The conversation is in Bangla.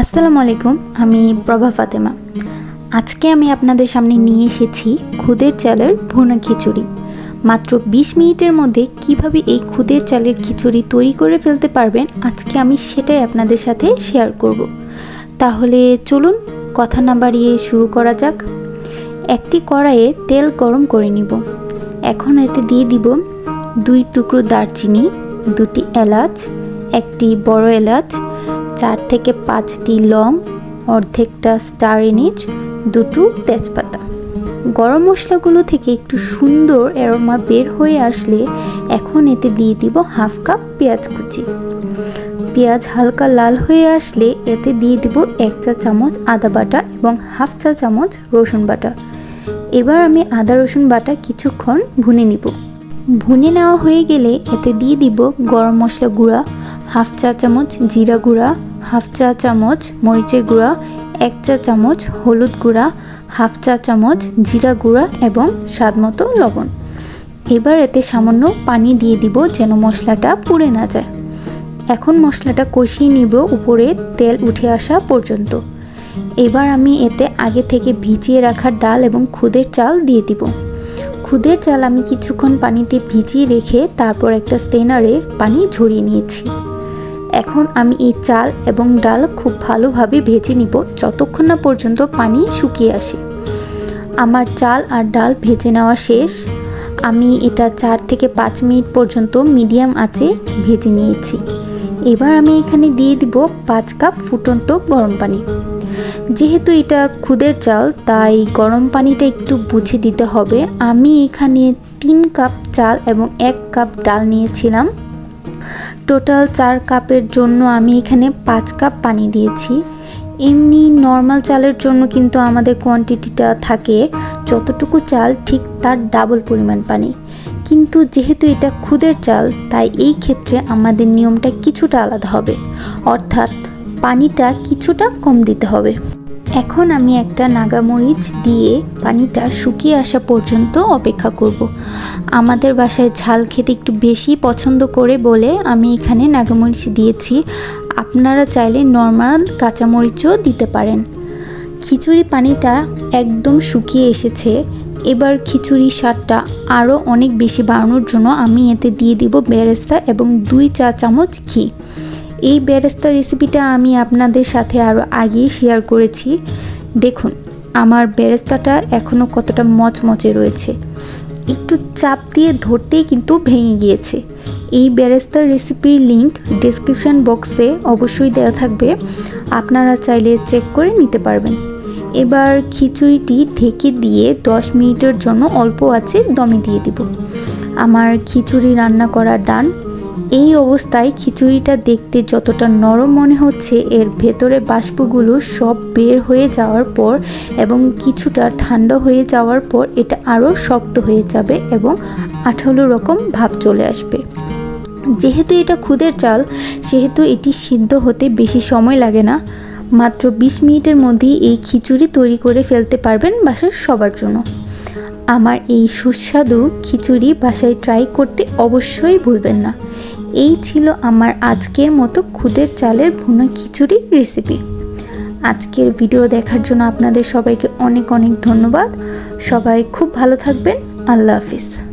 আসসালামু আলাইকুম, আমি প্রভা ফাতেমা। আজকে আমি আপনাদের সামনে নিয়ে এসেছি খুদের চালের ভুনা খিচুড়ি। মাত্র ২০ মিনিটের মধ্যে কীভাবে এই খুদের চালের খিচুড়ি তৈরি করে ফেলতে পারবেন, আজকে আমি সেটাই আপনাদের সাথে শেয়ার করব। তাহলে চলুন, কথা না বাড়িয়ে শুরু করা যাক। একটি কড়াইয়ে তেল গরম করে নিব। এখন এতে দিয়ে দিব দুই টুকরো দারচিনি, দুটি এলাচ, একটি বড় এলাচ চার থেকে পাঁচটি লং, অর্ধেকটা স্টার এনিচ দুটো তেজপাতা। গরম মশলাগুলো থেকে একটু সুন্দর অ্যারোমা বের হয়ে আসলে এখন এতে দিয়ে দিব হাফ কাপ পেঁয়াজ কুচি। পেঁয়াজ হালকা লাল হয়ে আসলে এতে দিয়ে দিব এক চা চামচ আদা বাটা এবং হাফ চা চামচ রসুন বাটা। এবার আমি আদা রসুন বাটা কিছুক্ষণ ভুনে নিব। ভুনে নেওয়া হয়ে গেলে এতে দিয়ে দিব গরম মশলা গুঁড়া হাফ চা চামচ জিরা গুঁড়া, হাফ চা চামচ মরিচের গুঁড়া, এক চা চামচ হলুদ গুঁড়া, হাফ চা চামচ জিরা গুঁড়া এবং স্বাদমতো লবণ। এবার এতে সামান্য পানি দিয়ে দিব যেন মশলাটা পুড়ে না যায়। এখন মশলাটা কষিয়ে নিব উপরে তেল উঠে আসা পর্যন্ত। এবার আমি এতে আগে থেকে ভিজিয়ে রাখা ডাল এবং খুদের চাল দিয়ে দিব। খুদের চাল আমি কিছুক্ষণ পানিতে ভিজিয়ে রেখে তারপর একটা স্টেনারে পানি ঝরিয়ে নিয়েছি। এখন আমি এই চাল এবং ডাল খুব ভালোভাবে ভেজে নিব যতক্ষণ না পর্যন্ত পানি শুকিয়ে আসে। আমার চাল আর ডাল ভেজে নেওয়া শেষ। আমি এটা চার থেকে পাঁচ মিনিট পর্যন্ত মিডিয়াম আঁচে ভেজে নিয়েছি। এবার আমি এখানে দিয়ে দিব পাঁচ কাপ ফুটন্ত গরম পানি। যেহেতু এটা খুদের চাল, তাই গরম পানিটা একটু বুঝে দিতে হবে। আমি এখানে তিন কাপ চাল এবং এক কাপ ডাল নিয়েছিলাম। টোটাল চার কাপের জন্য আমি এখানে পাঁচ কাপ পানি দিয়েছি। এমনি নর্মাল চালের জন্য কিন্তু আমাদের কোয়ান্টিটিটা থাকে, যতটুকু চাল ঠিক তার ডাবল পরিমাণ পানি। কিন্তু যেহেতু এটা খুদের চাল, তাই এই ক্ষেত্রে আমাদের নিয়মটা কিছুটা আলাদা হবে। অর্থাৎ পানিটা কিছুটা কম দিতে হবে। এখন আমি একটা নাগামরিচ দিয়ে পানিটা শুকিয়ে আসা পর্যন্ত অপেক্ষা করব। আমাদের বাসায় ঝাল খেতে একটু বেশি পছন্দ করে বলে আমি এখানে নাগামরিচ দিয়েছি। আপনারা চাইলে নর্মাল কাঁচামরিচও দিতে পারেন। খিচুড়ি পানিটা একদম শুকিয়ে এসেছে। এবার খিচুড়ি স্বাদটা আরও অনেক বেশি বাড়ানোর জন্য আমি এতে দিয়ে দিব বেরেস্তা এবং দুই চা চামচ ঘি। এই বেরেস্তা রেসিপিটা আমি আপনাদের সাথে আরও আগেই শেয়ার করেছি। দেখুন, আমার বেরেস্তাটা এখনও কতটা মচমচে রয়েছে। একটু চাপ দিয়ে ধরতেই কিন্তু ভেঙে গিয়েছে। এই বেরেস্তার রেসিপির লিংক ডিসক্রিপশান বক্সে অবশ্যই দেওয়া থাকবে। আপনারা চাইলে চেক করে নিতে পারবেন। এবার খিচুড়িটি ঢেকে দিয়ে 10 মিনিটের জন্য অল্প আছে দমে দিয়ে দিব। আমার খিচুড়ি রান্না করা ডান এই অবস্থায় খিচুড়িটা দেখতে যতটা নরম মনে হচ্ছে, এর ভেতরে বাষ্পগুলো সব বের হয়ে যাওয়ার পর এবং কিছুটা ঠান্ডা হয়ে যাওয়ার পর এটা আরও শক্ত হয়ে যাবে এবং আঠালো রকম ভাব চলে আসবে। যেহেতু এটা খুদের চাল, সেহেতু এটি সিদ্ধ হতে বেশি সময় লাগে না। মাত্র ২০ মিনিটের মধ্যেই এই খিচুড়ি তৈরি করে ফেলতে পারবেন বাসার সবার জন্য। আমার এই সুস্বাদু খিচুড়ি বাসায় ট্রাই করতে অবশ্যই ভুলবেন না। এই ছিল আমার আজকের মতো খুদের চালের ভুনো খিচুড়ির রেসিপি আজকের ভিডিও দেখার জন্য আপনাদের সবাইকে অনেক অনেক ধন্যবাদ। সবাই খুব ভালো থাকবেন। আল্লাহ হাফিজ।